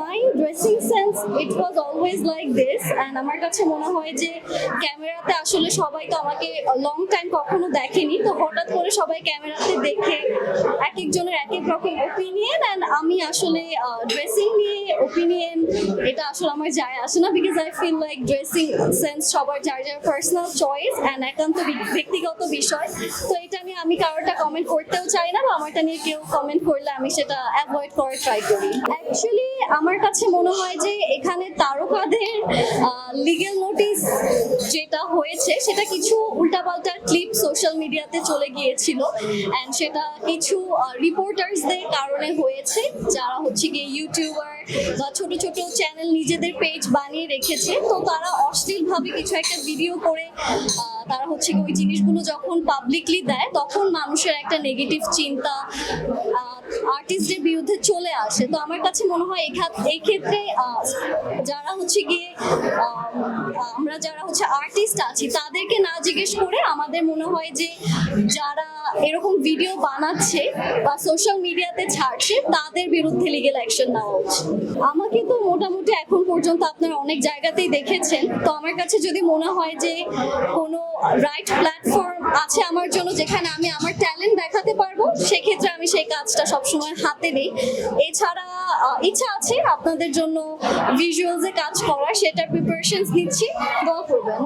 My dressing sense it was always like this and আমার কাছে মনে হয় যে ক্যামেরাতে আসলে সবাই তো আমাকে লং টাইম কখনো দেখেনি। তো হঠাৎ করে সবাই ক্যামেরাতে দেখে এক একজনের এক এক রকম ওপিনিয়ন অ্যান্ড আমি আসলে ড্রেসিং নিয়ে ওপিনিয়ন এটা আসলে আমার যায় আসে না because I feel like dressing sense সবার যার যার পার্সোনাল চয়েস অ্যান্ড একান্ত ব্যক্তিগত বিষয়। তো এটা আমি কারোটা কমেন্ট করতেও চাই না বা আমারটা নিয়ে কেউ কমেন্ট করলে আমি সেটা অ্যাভয়েড করার ট্রাই করি। অ্যাকচুয়ালি আমার কাছে মনে হয় যে এখানে তারকাদের লিগেল নোটিস যেটা হয়েছে, সেটা কিছু উল্টাপাল্টা ক্লিপ সোশ্যাল মিডিয়াতে চলে গিয়েছিল। অ্যান্ড সেটা কিছু রিপোর্টার্সদের কারণে হয়েছে, যারা হচ্ছে গিয়ে ইউটিউবার বা ছোট ছোট চ্যানেল নিজেদের পেজ বানিয়ে রেখেছে। তো তারা অশ্লীলভাবে কিছু একটা ভিডিও করে তারা হচ্ছে ওই জিনিসগুলো যখন পাবলিকলি দেয়, তখন মানুষের একটা নেগেটিভ চিন্তা আর্টিস্টদের বিরুদ্ধে চলে আসে। তো আমার কাছে মনে হয় এই ক্ষেত্রে যারা হচ্ছে গিয়ে আমরা যারা হচ্ছে আর্টিস্ট আছি, তাদেরকে না জিজ্ঞেস করে আমাদের মনে হয় যে যারা এরকম ভিডিও বানাচ্ছে বা সোশ্যাল মিডিয়াতে ছাড়ছে, তাদের বিরুদ্ধে লিগেল অ্যাকশন নেওয়া উচিত। আমাকে তো মোটামুটি এখন পর্যন্ত আপনারা অনেক জায়গাতেই দেখেছেন। তো আমার কাছে যদি মনে হয় যে কোনো রাইট প্ল্যাটফর্ম আছে আমার জন্য, যেখানে আমি আমার ট্যালেন্ট দেখাতে পারব, সেক্ষেত্রে আমি সেই কাজটা সবসময় হাতে নিই। এছাড়া ইচ্ছা আছে আপনাদের জন্য ভিজুয়ালসে কাজ করার, সেটার প্রিপারেশনস নিচ্ছি, দোয়া করবেন।